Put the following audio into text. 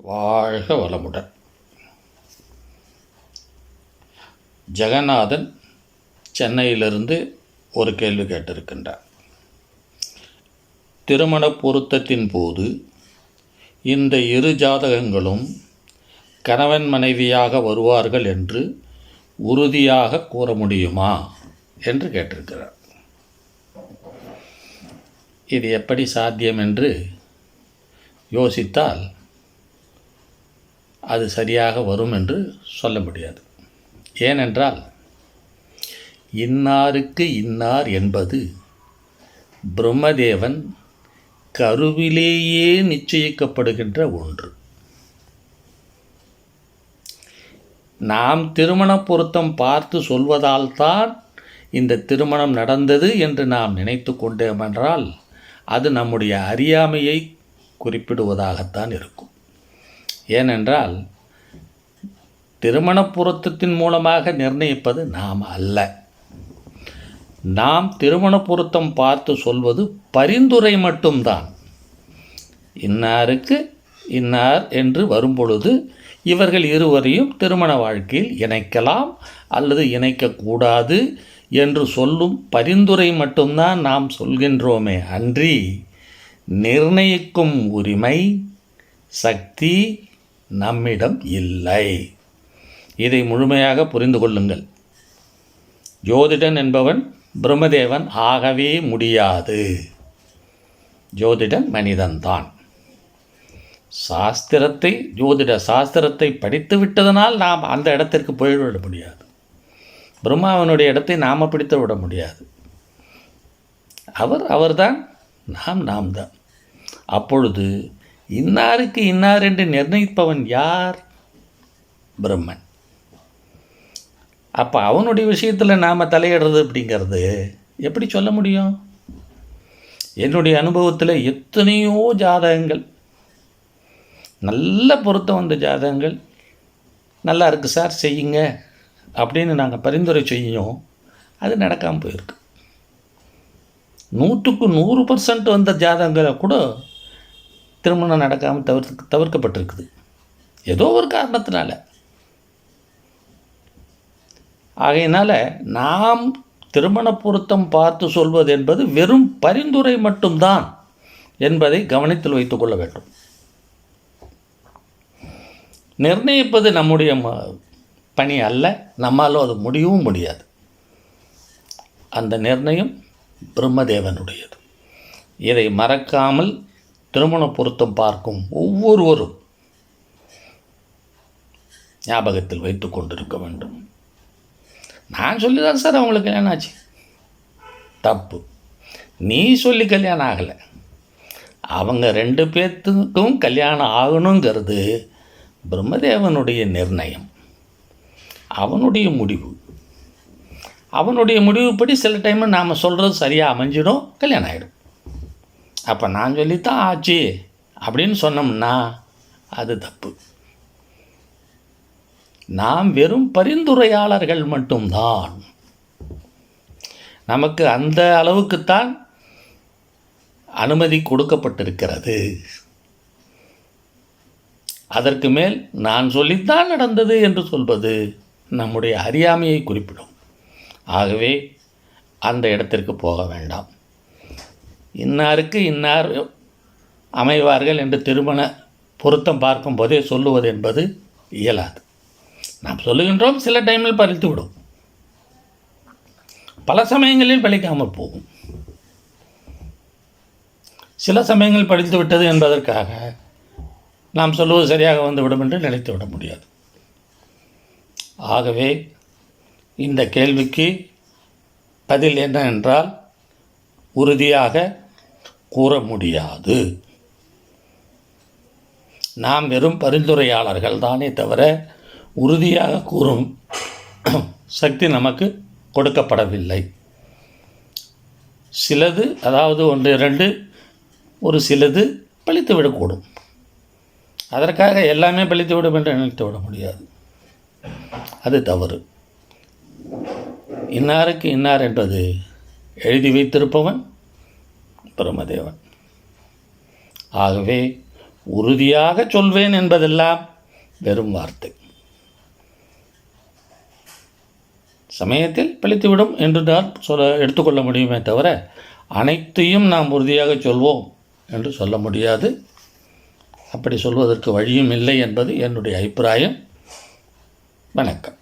வாழ்க வளமுடன். ஜெகநாதன் சென்னையிலிருந்து ஒரு கேள்வி கேட்டிருக்கின்றார். திருமண பொருத்தத்தின் போது இந்த இரு ஜாதகங்களும் கணவன் மனைவியாக வருவார்கள் என்று உறுதியாக கூற முடியுமா என்று கேட்டிருக்கிறார். இது எப்படி சாத்தியம் என்று யோசித்தால் அது சரியாக வரும் என்று சொல்ல முடியாது. ஏனென்றால் இன்னாருக்கு இன்னார் என்பது பிரம்மதேவன் கருவிலேயே நிச்சயிக்கப்படுகின்ற ஒன்று. நாம் திருமண பொருத்தம் பார்த்து சொல்வதால் தான் இந்த திருமணம் நடந்தது என்று நாம் நினைத்து கொண்டோம் என்றால் அது நம்முடைய அறியாமையை குறிப்பிடுவதாகத்தான் இருக்கும். ஏனென்றால் திருமண பொருத்தத்தின் மூலமாக நிர்ணயிப்பது நாம் அல்ல. நாம் திருமண பொருத்தம் பார்த்து சொல்வது பரிந்துரை மட்டும்தான். இன்னாருக்கு இன்னார் என்று வரும்பொழுது இவர்கள் இருவரையும் திருமண வாழ்க்கையில் இணைக்கலாம் அல்லது இணைக்கக்கூடாது என்று சொல்லும் பரிந்துரை மட்டும்தான் நாம் சொல்கின்றோமே அன்றி நிர்ணயிக்கும் உரிமை சக்தி நம்மிடம் இல்லை. இதை முழுமையாக புரிந்து கொள்ளுங்கள். ஜோதிடன் என்பவன் பிரம்மதேவன் ஆகவே முடியாது. ஜோதிடன் மனிதன்தான். சாஸ்திரத்தை ஜோதிட சாஸ்திரத்தை படித்து விட்டதனால் நாம் அந்த இடத்திற்கு போய்விட முடியாது. பிரம்மாவனுடைய இடத்தை நாம் பிடித்து விட முடியாது. அவர் அவர்தான் நாம் நாம் தான் அப்பொழுது இன்னாருக்கு இன்னார் என்று நிர்ணயிப்பவன் யார்? பிரம்மன். அப்போ அவனுடைய விஷயத்தில் நாம் தலையிடுறது அப்படிங்கிறது எப்படி சொல்ல முடியும்? என்னுடைய அனுபவத்தில் எத்தனையோ ஜாதகங்கள் நல்ல பொருத்தம் வந்த ஜாதகங்கள் நல்லா இருக்குது சார் செய்யுங்க அப்படின்னு நாங்கள் பரிந்துரை செய்யும். அது நடக்காமல் போயிருக்கு. நூற்றுக்கு நூறு பர்சன்ட் வந்த ஜாதகங்களை கூட திருமணம் நடக்காமல் தவிர்த்து தவிர்க்கப்பட்டிருக்குது. ஏதோ ஒரு காரணத்தினால. ஆகையினால் நாம் திருமண பொருத்தம் பார்த்து சொல்வது என்பது வெறும் பரிந்துரை மட்டும்தான் என்பதை கவனத்தில் வைத்துக்கொள்ள வேண்டும். நிர்ணயிப்பது நம்முடைய ம- பணி அல்ல. நம்மாலும் அது முடியவும் முடியாது. அந்த நிர்ணயம் பிரம்மதேவனுடையது. இதை மறக்காமல் திருமண பொருத்தம் பார்க்கும் ஒவ்வொருவரும் ஞாபகத்தில் வைத்து கொண்டிருக்க வேண்டும். நான் சொல்லி தான் சார் அவங்களுக்கு கல்யாணம் ஆச்சு. தப்பு. நீ சொல்லி கல்யாணம் ஆகலை. அவங்க ரெண்டு பேர்த்துக்கும் கல்யாணம் ஆகணுங்கிறது பிரம்மதேவனுடைய நிர்ணயம். அவனுடைய முடிவு. அவனுடைய முடிவுப்படி சில டைம் நாம் சொல்கிறது சரியாக அமைஞ்சிடும் கல்யாணம் ஆகிடும் அப்போ நான் சொல்லித்தான் ஆச்சு அப்படின்னு சொன்னோம்னா அது தப்பு. நாம் வெறும் பரிந்துரையாளர்கள் மட்டும்தான். நமக்கு அந்த அளவுக்குத்தான் அனுமதி கொடுக்கப்பட்டிருக்கிறது. அதற்கு மேல் நான் சொல்லித்தான் நடந்தது என்று சொல்வது நம்முடைய அறியாமையை குறிப்பிடும். ஆகவே அந்த இடத்திற்கு போக வேண்டாம். இன்னாருக்கு இன்னார் அமைவார்கள் என்று திருமண பொருத்தம் பார்க்கும்போதே சொல்லுவது என்பது இயலாது. நாம் சொல்லுகின்றோம் சில டைமில் பறித்து விடும். பல சமயங்களில் பழிக்காமல் போகும். சில சமயங்கள் படித்து விட்டது என்பதற்காக நாம் சொல்லுவது சரியாக வந்துவிடும் என்று நினைத்து விட முடியாது. ஆகவே இந்த கேள்விக்கு பதில் என்ன என்றால் உறுதியாக கூற முடியாது. நாம் வெறும் பரிந்துரையாளர்கள் தானே தவிர உறுதியாக கூறும் சக்தி நமக்கு கொடுக்கப்படவில்லை. சிலது அதாவது ஒன்று இரண்டு ஒரு சிலது பழித்து விடக்கூடும் அதற்காக எல்லாமே பழித்து விடும் என்று நினைத்து விட முடியாது. அது தவறு. இன்னாருக்கு இன்னார் என்பது எழுதி வைத்திருப்பவன் பிரம்மதேவன் ஆகவே உறுதியாக சொல்வேன் என்பதெல்லாம் வெறும் வார்த்தை. சமயத்தில் பழித்துவிடும் என்று நான் சொல்ல எடுத்துக்கொள்ள முடியுமே தவிர அனைத்தையும் நாம் உறுதியாக சொல்வோம் என்று சொல்ல முடியாது. அப்படி சொல்வதற்கு வழியும் இல்லை என்பது என்னுடைய அபிப்பிராயம். வணக்கம்.